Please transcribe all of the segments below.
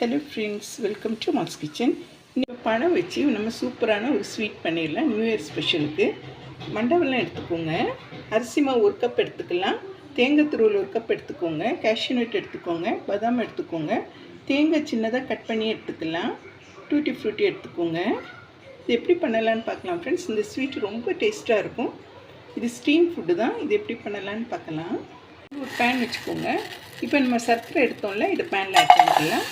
Hello friends welcome to mass kitchen இன்னைக்கு பழம் வச்சு நம்ம சூப்பரான ஒரு ஸ்வீட் பண்ணிடலாம் நியூ இயர் ஸ்பெஷலுக்கு மண்டபம்லாம் எடுத்துக்கோங்க. அரிசி மாவு ஒரு கப் எடுத்துக்கலாம். தேங்காய் துருவல் ஒரு கப் எடுத்துக்கோங்க. கேஷ்யூ நட் எடுத்துக்கோங்க. பாதாம் எடுத்துக்கோங்க. தேங்காய் சின்னதாக கட் பண்ணி எடுத்துக்கலாம். டூட்டி ஃப்ரூட்டி எடுத்துக்கோங்க. இது எப்படி பண்ணலான்னு பார்க்கலாம் ஃப்ரெண்ட்ஸ் இந்த ஸ்வீட் ரொம்ப டேஸ்ட்டாக இருக்கும். இது ஸ்டீம் ஃபுட்டு தான். இது எப்படி பண்ணலான்னு பார்க்கலாம். ஒரு பேன் வச்சுக்கோங்க. இப்போ நம்ம சர்க்கரை எடுத்தோம்ல இதை பேனில் ஆட் பண்ணிக்கலாம்.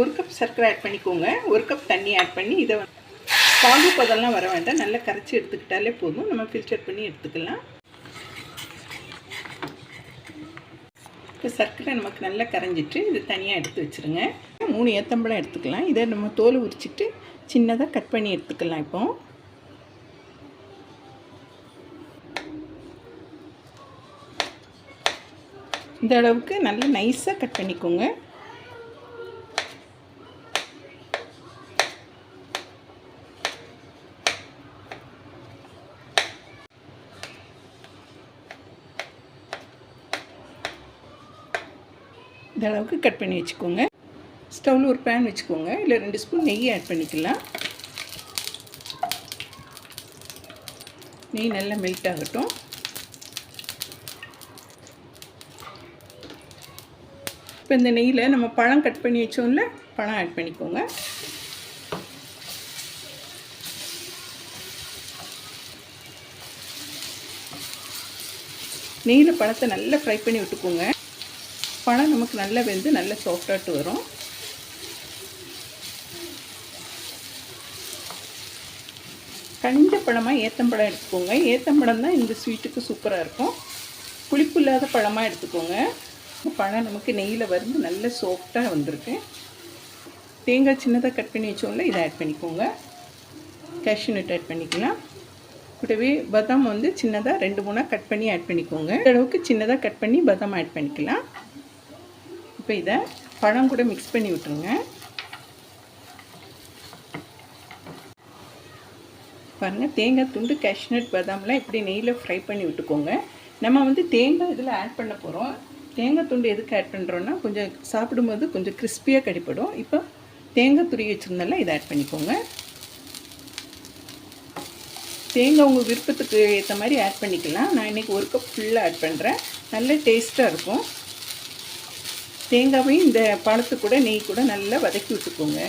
ஒரு கப் சர்க்கரை ஆட் பண்ணிக்கோங்க. ஒரு கப் தண்ணி ஆட் பண்ணி இதை வந்து பாகு பதெல்லாம் வர வேண்டாம். நல்லா கரைச்சி எடுத்துக்கிட்டாலே போதும். நம்ம ஃபில்டர் பண்ணி எடுத்துக்கலாம். இப்போ சர்க்கரை நமக்கு நல்லா கரைஞ்சிட்டு இது தனியாக எடுத்து வச்சுருங்க. மூணு ஏத்தம்பழம் எடுத்துக்கலாம். இதை நம்ம தோல் உரிச்சிட்டு சின்னதாக கட் பண்ணி எடுத்துக்கலாம் இப்போ. இந்த அளவுக்கு நல்லா நைஸாக கட் பண்ணிக்கோங்க. இந்த அளவுக்கு கட் பண்ணி வச்சுக்கோங்க. ஸ்டவ்வில் ஒரு பேன் வச்சுக்கோங்க. இல்லை ரெண்டு ஸ்பூன் நெய் ஆட் பண்ணிக்கலாம். நெய் நல்லா மெல்ட் ஆகட்டும். இப்போ இந்த நெய்யில் நம்ம பழம் கட் பண்ணி வச்சோம்ல பழம் ஆட் பண்ணிக்கோங்க. நெய்யில் பழத்தை நல்லா ஃப்ரை பண்ணி விட்டுக்கோங்க. பழம் நமக்கு நல்லா வெந்து நல்லா சாஃப்டாட்டு வரும். கஞ்ச பழமாக ஏத்தம்பழம் எடுத்துக்கோங்க. ஏத்தம்பழம் தான் இந்த ஸ்வீட்டுக்கு சூப்பராக இருக்கும். புளிப்பு இல்லாத பழமாக எடுத்துக்கோங்க. பழம் நமக்கு நெய்யில் வந்து நல்ல சாஃப்டாக வந்திருக்கு. தேங்காய் சின்னதாக கட் பண்ணி வச்சோம்ல இதை ஆட் பண்ணிக்கோங்க. கேஷ்யூ நட் ஆட் பண்ணிக்கலாம். கூடவே பதாம் வந்து சின்னதாக ரெண்டு மூணாக கட் பண்ணி ஆட் பண்ணிக்கோங்க. இந்த அளவுக்கு சின்னதாக கட் பண்ணி பதாம் ஆட் பண்ணிக்கலாம். இப்போ இதை பழம் கூட மிக்ஸ் பண்ணி விட்டுருங்க. பாருங்கள் தேங்காய் துண்டு cashew பாதாம்லாம் இப்படி நெய்யில் ஃப்ரை பண்ணி விட்டுக்கோங்க. நம்ம வந்து தேங்காய் இதில் ஆட் பண்ண போகிறோம் தேங்காய் துண்டு எதுக்கு ஆட் பண்ணுறோன்னா கொஞ்சம் சாப்பிடும்போது கொஞ்சம் கிறிஸ்பியாக கடிப்படும் இப்போ தேங்காய் துருவி வச்சுருந்தால இதை ஆட் பண்ணிக்கோங்க. தேங்காய் உங்கள் விருப்பத்துக்கு ஏற்ற மாதிரி ஆட் பண்ணிக்கலாம். நான் இன்றைக்கி ஒரு கப் ஃபுல்லாக ஆட் பண்ணுறேன் நல்ல டேஸ்ட்டாக இருக்கும். தேங்காவையும் இந்த பழத்து கூட நெய் கூட நல்லா வதக்கி விட்டுக்கோங்க.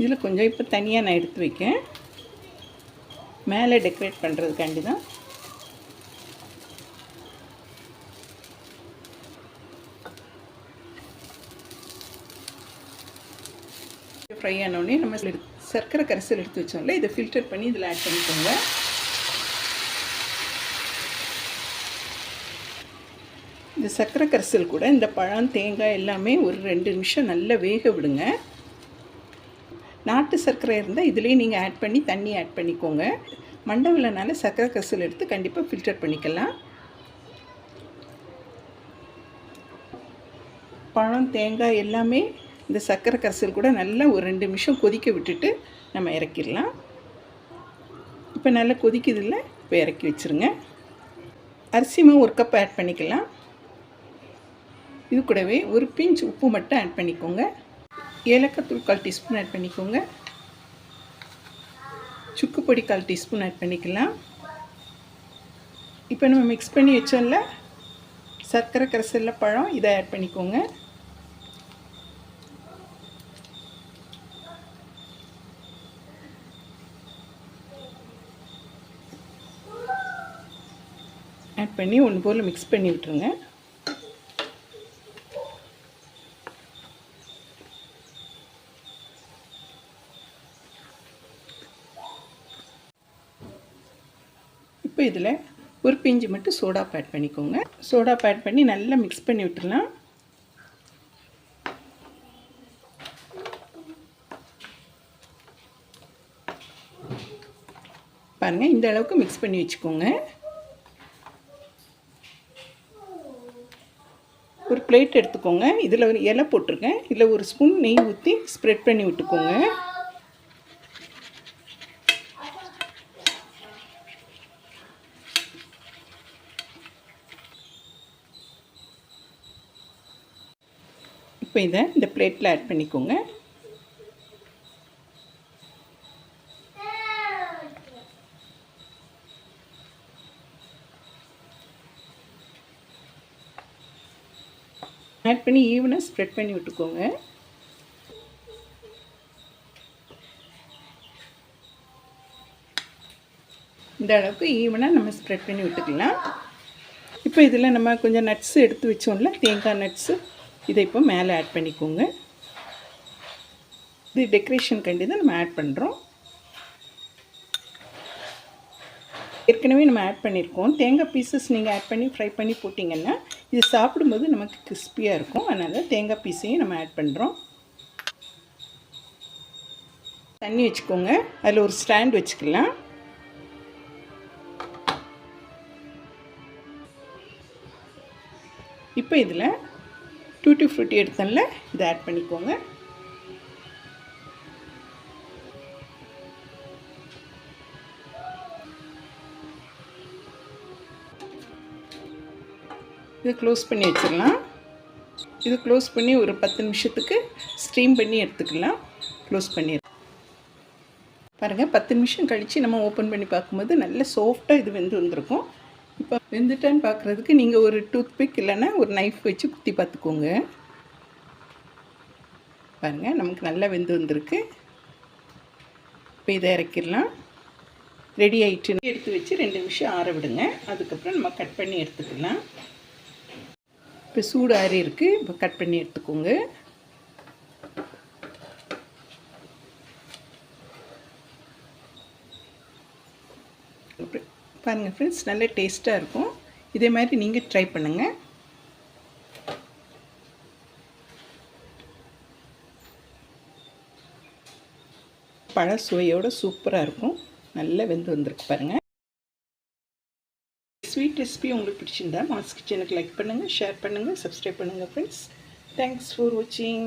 இதில் கொஞ்சம் இப்போ தனியாக நான் எடுத்து வைக்கேன். மேலே டெக்கரேட் பண்ணுறதுக்காண்டி தான். ஃப்ரை ஆனோடனே நம்ம எடுத்து சர்க்கரை கரைசல் எடுத்து வச்சோம்ல இதை ஃபில்டர் பண்ணி இதில் ஆட் பண்ணிக்கோங்க. இந்த சர்க்கரை கரைசல் கூட இந்த பழம் தேங்காய் எல்லாமே ஒரு ரெண்டு நிமிஷம் நல்லா வேக விடுங்க. நாட்டு சர்க்கரை இருந்தால் இதுலேயே நீங்கள் ஆட் பண்ணி தண்ணி ஆட் பண்ணிக்கோங்க. மண்டவில்னால சர்க்கரை கரைசல் எடுத்து கண்டிப்பாக ஃபில்டர் பண்ணிக்கலாம். பழம் தேங்காய் எல்லாமே இந்த சர்க்கரை கரைசல் கூட நல்லா ஒரு ரெண்டு நிமிஷம் கொதிக்க விட்டுட்டு நம்ம இறக்கிடலாம். இப்போ நல்லா கொதிக்குதில்ல இப்போ இறக்கி வச்சுருங்க. அரிசிமா ஒரு கப் ஆட் பண்ணிக்கலாம். இது கூடவே ஒரு பிஞ்ச் உப்பு மட்டும் ஆட் பண்ணிக்கோங்க. ஏலக்காய் தூள் கால் டீஸ்பூன் ஆட் பண்ணிக்கோங்க. சுக்கு பொடி கால் டீஸ்பூன் ஆட் பண்ணிக்கலாம். இப்போ நம்ம மிக்ஸ் பண்ணி வச்சோம்ல சர்க்கரை கரைசல்ல பழம் இதை ஆட் பண்ணிக்கோங்க. ஆட் பண்ணி ஒன்று போல் மிக்ஸ் பண்ணி விட்டுருங்க. இப்போ இதில் ஒரு பிஞ்சு மட்டும் சோடா ஆட் பண்ணிக்கோங்க. சோடா ஆட் பண்ணி நல்லா மிக்ஸ் பண்ணி விட்டுடலாம் பாருங்கள் இந்த அளவுக்கு மிக்ஸ் பண்ணி வச்சுக்கோங்க. ஒரு பிளேட் எடுத்துக்கோங்க. இதில் ஒரு இலை போட்டிருக்கேன். இதில் ஒரு ஸ்பூன் நெய் ஊற்றி ஸ்ப்ரெட் பண்ணி விட்டுக்கோங்க. இப்போ இதை இந்த பிளேட்டில் ஆட் பண்ணிக்கோங்க. ஆட் பண்ணி ஈவனாக ஸ்ப்ரெட் பண்ணி விட்டுக்கோங்க. இந்த அளவுக்கு ஈவனாக நம்ம ஸ்ப்ரெட் பண்ணி விட்டுக்கலாம். இப்போ இதில் நம்ம கொஞ்சம் நட்ஸ் எடுத்து வச்சோம்ல தேங்காய் நட்ஸு இதை இப்போ மேலே ஆட் பண்ணிக்கோங்க. இது டெக்கரேஷன் கண்டி தான் நம்ம ஆட் பண்ணுறோம் ஏற்கனவே நம்ம ஆட் பண்ணியிருக்கோம் தேங்காய் பீசஸ் நீங்கள் ஆட் பண்ணி ஃப்ரை பண்ணி போட்டிங்கன்னா இது சாப்பிடும்போது நமக்கு கிறிஸ்பியாக இருக்கும். அதனால் தேங்காய் பீஸையும் நம்ம ஆட் பண்ணுறோம் தண்ணி வச்சுக்கோங்க. அதில் ஒரு ஸ்டாண்ட் வச்சுக்கலாம். இப்போ இதில் டூட்டி ஃப்ரூட்டி எடுத்தனில் இதை ஆட் பண்ணிக்கோங்க. இது க்ளோஸ் பண்ணி வச்சிடலாம். இது க்ளோஸ் பண்ணி ஒரு பத்து நிமிஷத்துக்கு ஸ்டீம் பண்ணி எடுத்துக்கலாம். க்ளோஸ் பண்ணி பாருங்கள் பத்து நிமிஷம் கழித்து நம்ம ஓப்பன் பண்ணி பார்க்கும்போது நல்ல சாஃப்டாக இது வெந்து வந்திருக்கும். இப்போ வெந்துட்டான்னு பார்க்குறதுக்கு நீங்கள் ஒரு டூத் பிக் இல்லைன்னா ஒரு நைஃப் வச்சு குத்தி பார்த்துக்கோங்க. பாருங்கள் நமக்கு நல்லா வெந்து வந்திருக்கு. இப்போ இதை இறக்கிடலாம். ரெடி ஆகிட்டு எடுத்து வச்சு ரெண்டு நிமிஷம் ஆற விடுங்க. அதுக்கப்புறம் நம்ம கட் பண்ணி எடுத்துக்கலாம். இப்போ சூடு ஆறி இருக்குது இப்போ கட் பண்ணி எடுத்துக்கோங்க. பாருங்கள் ஃப்ரெண்ட்ஸ் நல்ல டேஸ்ட்டாக இருக்கும். இதே மாதிரி நீங்கள் ட்ரை பண்ணுங்கள் பழ சுவையோடு சூப்பராக இருக்கும். நல்லா வெந்து வந்திருக்கு பாருங்கள் ஸ்வீட் ரெசிபி உங்களுக்கு பிடிச்சிருந்தா மாஸ் கிச்சனுக்கு லைக் பண்ணுங்கள் ஷேர் பண்ணுங்கள் சப்ஸ்கிரைப் பண்ணுங்கள் ஃப்ரெண்ட்ஸ் தேங்க்ஸ் ஃபார் வாட்சிங்